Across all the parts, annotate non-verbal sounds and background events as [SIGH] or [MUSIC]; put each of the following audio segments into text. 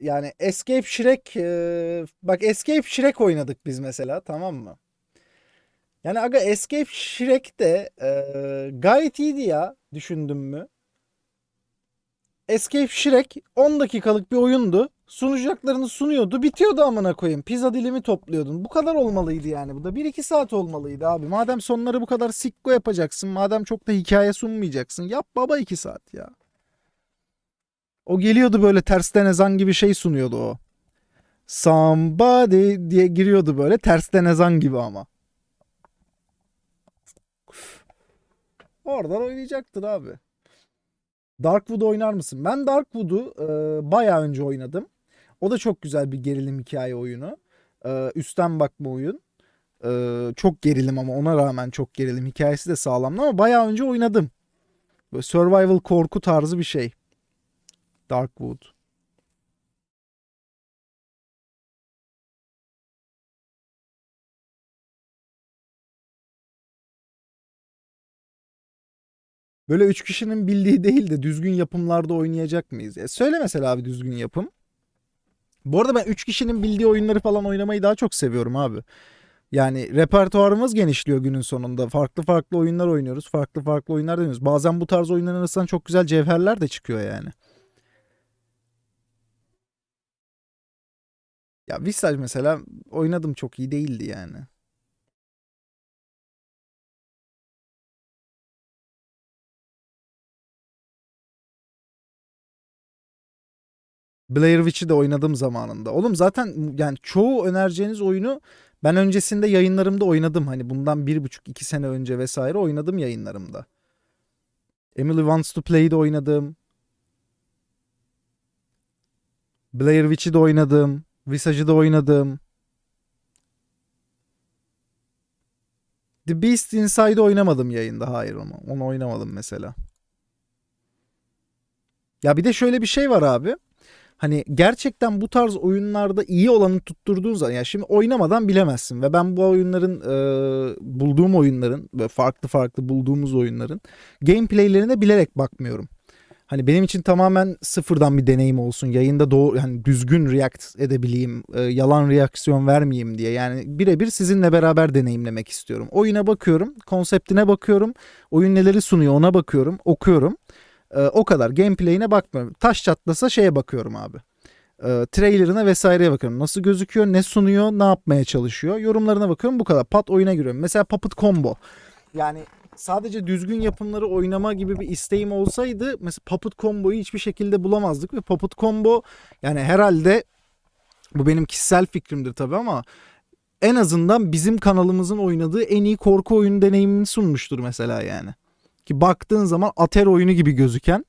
Yani Escape Shrek e, bak Escape Shrek oynadık biz mesela tamam mı? Yani aga Escape Shrek de e, gayet iyiydi ya düşündüm mü? Escape Shrek 10 dakikalık bir oyundu. Sunacaklarını sunuyordu. Bitiyordu amına koyayım. Pizza dilimi topluyordun. Bu kadar olmalıydı yani. Bu da 1-2 saat olmalıydı abi. Madem sonları bu kadar sikko yapacaksın. Madem çok da hikaye sunmayacaksın. Yap baba 2 saat ya. O geliyordu böyle tersten ezan gibi şey sunuyordu o. Somebody diye giriyordu böyle tersten ezan gibi ama. Oradan oynayacaktır abi. Darkwood oynar mısın? Ben Darkwood'u e, bayağı önce oynadım. O da çok güzel bir gerilim hikaye oyunu. E, üstten bakma oyun. E, çok gerilim ama ona rağmen çok gerilim. Hikayesi de sağlamdı ama bayağı önce oynadım. Böyle survival korku tarzı bir şey. Darkwood. Böyle üç kişinin bildiği değil de düzgün yapımlarda oynayacak mıyız? E söyle mesela abi düzgün yapım. Bu arada ben üç kişinin bildiği oyunları falan oynamayı daha çok seviyorum abi. Yani repertuarımız genişliyor günün sonunda. Farklı farklı oyunlar oynuyoruz. Farklı farklı oyunlar deniyoruz. Bazen bu tarz oyunların arasından çok güzel cevherler de çıkıyor yani. Ya Visage mesela oynadım çok iyi değildi yani. Blair Witch'i de oynadım zamanında. Oğlum zaten yani çoğu önereceğiniz oyunu ben öncesinde yayınlarımda oynadım. Hani bundan bir buçuk iki sene önce vesaire oynadım yayınlarımda. Emily Wants to Play'de oynadım. Blair Witch'i de oynadım. Visage'ı da oynadım. The Beast Inside'ı oynamadım yayında. Hayır onu. Onu oynamadım mesela. Ya bir de şöyle bir şey var abi. Hani gerçekten bu tarz oyunlarda iyi olanı tutturduğun zaman ya şimdi oynamadan bilemezsin ve ben bu oyunların e, bulduğum oyunların ve farklı farklı bulduğumuz oyunların gameplaylerine bilerek bakmıyorum. Hani benim için tamamen sıfırdan bir deneyim olsun. Yayında doğru hani düzgün react edebileyim, e, yalan reaksiyon vermeyeyim diye. Yani birebir sizinle beraber deneyimlemek istiyorum. Oyuna bakıyorum, konseptine bakıyorum, oyun neleri sunuyor ona bakıyorum, okuyorum. E, o kadar. Gameplay'ine bakmıyorum. Taş çatlasa şeye bakıyorum abi. E, trailerına vesaireye bakıyorum. Nasıl gözüküyor, ne sunuyor, ne yapmaya çalışıyor. Yorumlarına bakıyorum bu kadar. Pat oyuna giriyorum. Mesela Puppet Combo. Yani sadece düzgün yapımları oynama gibi bir isteğim olsaydı mesela Puppet Combo'yu hiçbir şekilde bulamazdık ve Puppet Combo yani herhalde bu benim kişisel fikrimdir tabii ama en azından bizim kanalımızın oynadığı en iyi korku oyunu deneyimini sunmuştur mesela yani. Ki baktığın zaman Ater oyunu gibi gözüken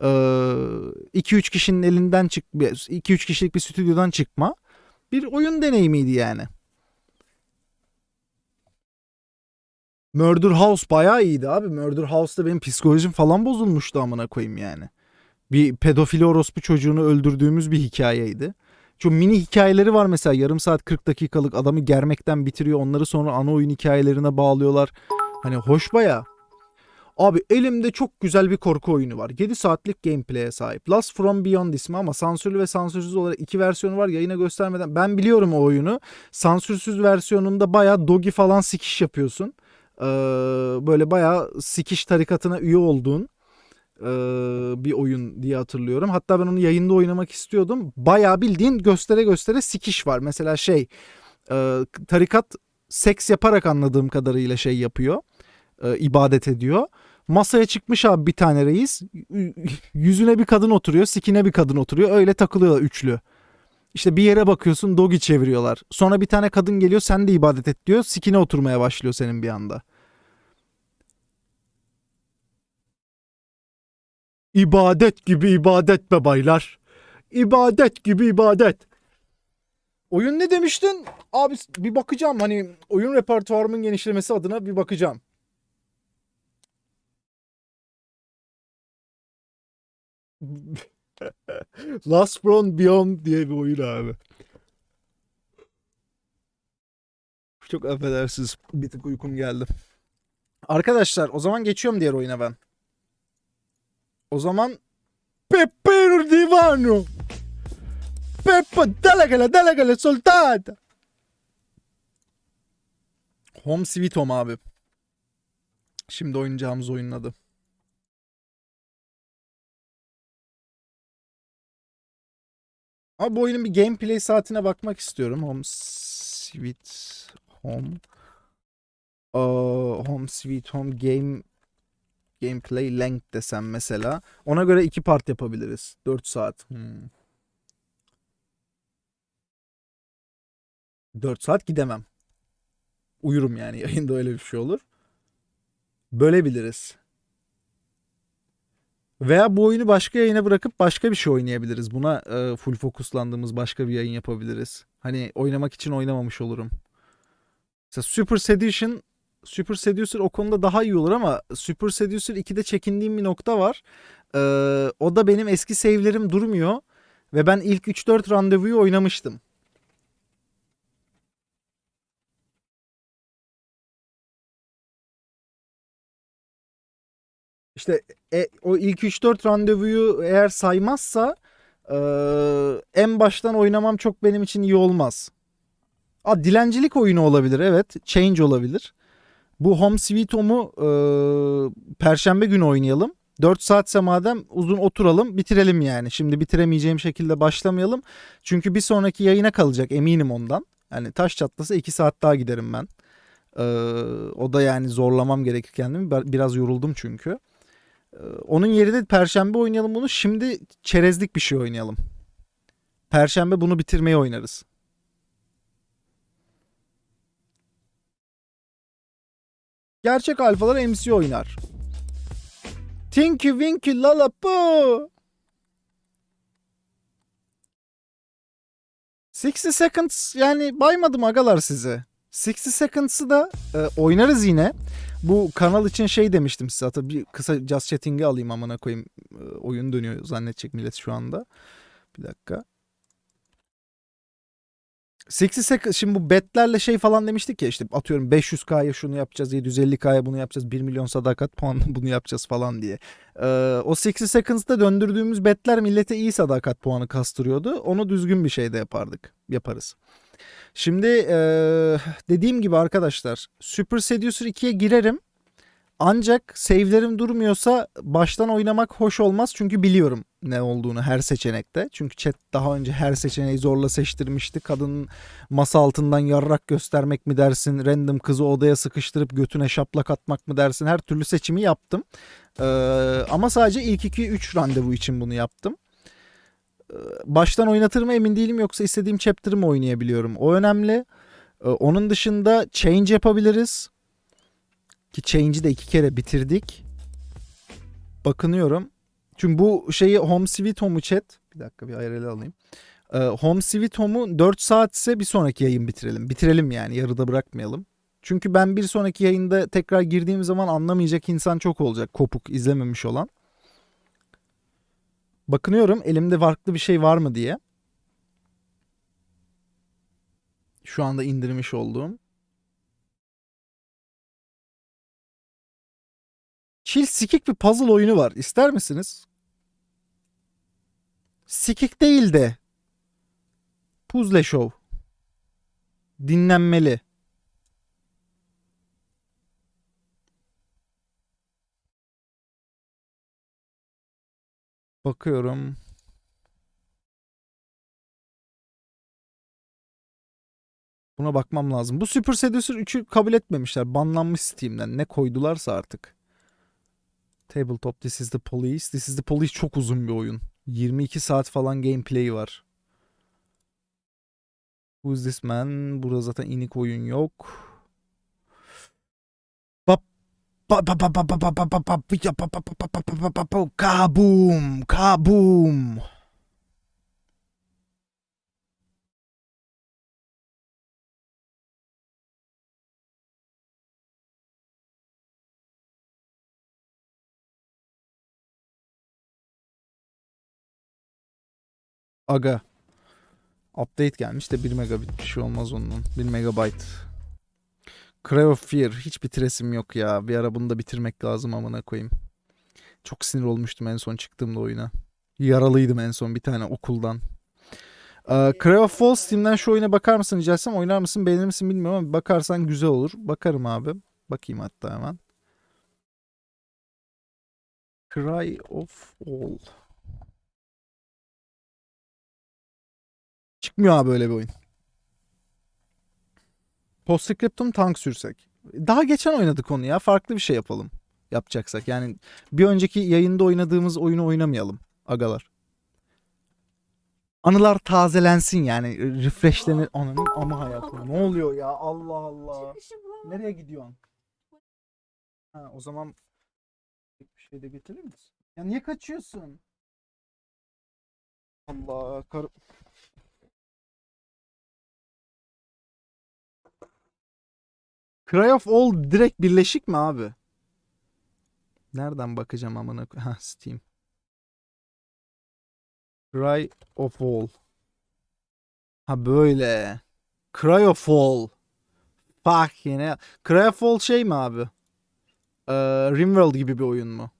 2-3 kişinin elinden çık 2-3 kişilik bir stüdyodan çıkma bir oyun deneyimiydi yani. Murder House bayağı iyiydi abi. Murder House'da benim psikolojim falan bozulmuştu amına koyayım yani. Bir pedofili orospu çocuğunu öldürdüğümüz bir hikayeydi. Şu mini hikayeleri var mesela yarım saat 40 dakikalık adamı germekten bitiriyor. Onları sonra ana oyun hikayelerine bağlıyorlar. Hani hoş baya. Abi elimde çok güzel bir korku oyunu var. 7 saatlik gameplay'e sahip. Last From Beyond ismi ama sansürlü ve sansürsüz olarak iki versiyonu var. Yayına göstermeden ben biliyorum o oyunu. Sansürsüz versiyonunda bayağı dogi falan sikiş yapıyorsun. Ee, böyle bayağı sikiş tarikatına üye olduğun e, bir oyun diye hatırlıyorum. Hatta ben onu yayında oynamak istiyordum. Bayağı bildiğin göstere göstere sikiş var. Mesela şey e, tarikat seks yaparak anladığım kadarıyla şey yapıyor. E, ibadet ediyor. Masaya çıkmış abi bir tane reis. Yüzüne bir kadın oturuyor, sikine bir kadın oturuyor. Öyle takılıyorlar üçlü. İşte bir yere bakıyorsun dogi çeviriyorlar. Sonra bir tane kadın geliyor sen de ibadet et diyor. Sikine oturmaya başlıyor senin bir anda. İbadet gibi ibadet be baylar. İbadet gibi ibadet. Oyun ne demiştin? Abi bir bakacağım hani oyun repertuarımın genişlemesi adına bir bakacağım. [LAUGHS] Last From Beyond diye bir oyun abi. Çok affedersiniz. Bir tık uykum geldi. Arkadaşlar o zaman geçiyorum diğer oyuna ben. O zaman Pepper Divano. Peppo, delegale, delegale, soldato. Home Sweet Home abi. Şimdi oynayacağımız oyunun adı. Ama bu oyunun bir gameplay saatine bakmak istiyorum. Home Sweet Home. Aa, Home Sweet Home Game Gameplay Length desem mesela. Ona göre iki part yapabiliriz. 4 saat. Hmm. 4 saat gidemem. Uyurum yani [LAUGHS] yayında öyle bir şey olur. Bölebiliriz. Veya bu oyunu başka yayına bırakıp başka bir şey oynayabiliriz. Buna e, full fokuslandığımız başka bir yayın yapabiliriz. Hani oynamak için oynamamış olurum. Mesela Super Sedition Super Seducer o konuda daha iyi olur ama Super Seducer 2'de çekindiğim bir nokta var. Ee, o da benim eski save'lerim durmuyor. Ve ben ilk 3-4 randevuyu oynamıştım. İşte e, o ilk 3-4 randevuyu eğer saymazsa e, en baştan oynamam çok benim için iyi olmaz. Aa, dilencilik oyunu olabilir evet. Change olabilir. Bu Home Sweet Home'u e, perşembe günü oynayalım. 4 saatse madem uzun oturalım bitirelim yani. Şimdi bitiremeyeceğim şekilde başlamayalım. Çünkü bir sonraki yayına kalacak eminim ondan. Yani taş çatlasa 2 saat daha giderim ben. Ee, o da yani zorlamam gerekir kendimi. Biraz yoruldum çünkü. Onun yerine perşembe oynayalım bunu. Şimdi çerezlik bir şey oynayalım. Perşembe bunu bitirmeyi oynarız. Gerçek alfalar MC oynar. Tinky Winky Lalapo. 60 Seconds yani baymadım agalar size. 60 Seconds'ı da e, oynarız yine. Bu kanal için şey demiştim size. Hatta bir kısa Just Chatting'i alayım amına koyayım. Oyun dönüyor zannedecek millet şu anda. Bir dakika. 60 Seconds şimdi bu betlerle şey falan demiştik ya işte atıyorum 500K'ya şunu yapacağız 750K'ya bunu yapacağız 1 milyon sadakat puanı [LAUGHS] bunu yapacağız falan diye. Ee, o 60 Seconds'da döndürdüğümüz betler millete iyi sadakat puanı kastırıyordu. Onu düzgün bir şeyde yapardık. Yaparız. Şimdi ee, dediğim gibi arkadaşlar Super Seducer 2'ye girerim. Ancak save'lerim durmuyorsa baştan oynamak hoş olmaz çünkü biliyorum ne olduğunu her seçenekte. Çünkü chat daha önce her seçeneği zorla seçtirmişti. Kadının masa altından yarrak göstermek mi dersin, random kızı odaya sıkıştırıp götüne şaplak atmak mı dersin her türlü seçimi yaptım. Ee, ama sadece ilk 2-3 randevu için bunu yaptım. Ee, baştan oynatır mı emin değilim yoksa istediğim chapter'ı mı oynayabiliyorum? O önemli. Ee, onun dışında change yapabiliriz. Ki Change'i de iki kere bitirdik. Bakınıyorum. Çünkü bu şeyi Home Sweet Home'u chat. Bir dakika bir IRL alayım. Ee, Home Sweet Home'u 4 saat ise bir sonraki yayın bitirelim. Bitirelim yani yarıda bırakmayalım. Çünkü ben bir sonraki yayında tekrar girdiğim zaman anlamayacak insan çok olacak. Kopuk izlememiş olan. Bakınıyorum elimde farklı bir şey var mı diye. Şu anda indirmiş olduğum. Chill sikik bir puzzle oyunu var. İster misiniz? Sikik değil de. Puzzle show. Dinlenmeli. Bakıyorum. Buna bakmam lazım. Bu Super Seducer 3'ü kabul etmemişler. Banlanmış Steam'den. Ne koydularsa artık. Tabletop This is the Police. This is the Police çok uzun bir oyun. 22 saat falan gameplay'i var. Who's this man? Burada zaten inik oyun yok. Kaboom! Kaboom! Aga. Update gelmiş de 1 megabit bir şey olmaz ondan. 1 megabyte. Cry of Fear. Hiç bitiresim yok ya. Bir ara bunu da bitirmek lazım amına koyayım. Çok sinir olmuştum en son çıktığımda oyuna. Yaralıydım en son bir tane okuldan. Ee, Cry of Falls Steam'den şu oyuna bakar mısın rica etsem oynar mısın beğenir misin bilmiyorum ama bakarsan güzel olur. Bakarım abi. Bakayım hatta hemen. Cry of All. Çıkmıyor abi böyle bir oyun. Postscriptum tank sürsek. Daha geçen oynadık onu ya. Farklı bir şey yapalım. Yapacaksak. Yani bir önceki yayında oynadığımız oyunu oynamayalım. Agalar. Anılar tazelensin yani. Refreshlenir. Ananın ama hayatım. Ne oluyor ya? Allah Allah. Nereye gidiyorsun? Ha, o zaman bir şey de getirir misin? Ya niye kaçıyorsun? Allah kar... Cry of All direkt birleşik mi abi? Nereden bakacağım amına [LAUGHS] Ha Steam. Cry of All. Ha böyle. Cry of All. Fuck yine. Cry of All şey mi abi? Ee, Rimworld gibi bir oyun mu?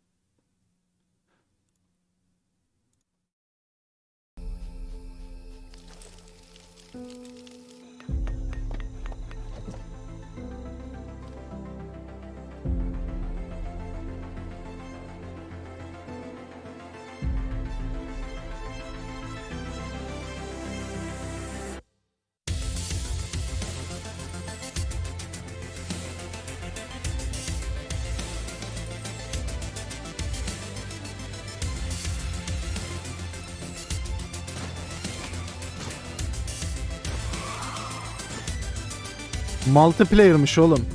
Multiplayer'mış oğlum.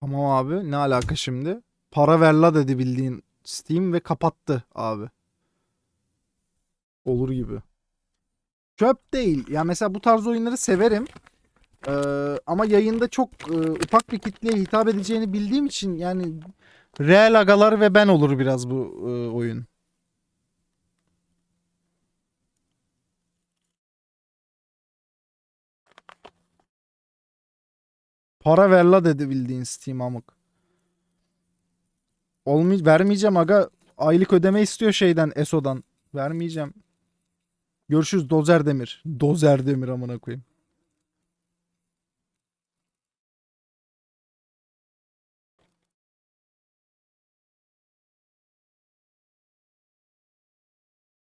Tamam abi ne alaka şimdi? Para ver la dedi bildiğin Steam ve kapattı abi. Olur gibi. Çöp değil. Ya mesela bu tarz oyunları severim. Ee, ama yayında çok e, ufak bir kitleye hitap edeceğini bildiğim için yani Real agalar ve ben olur biraz bu e, oyun. Para ver la dedi bildiğin Steam amık. Olmay vermeyeceğim aga. Aylık ödeme istiyor şeyden ESO'dan. Vermeyeceğim. Görüşürüz Dozer Demir. Dozer Demir amına koyayım.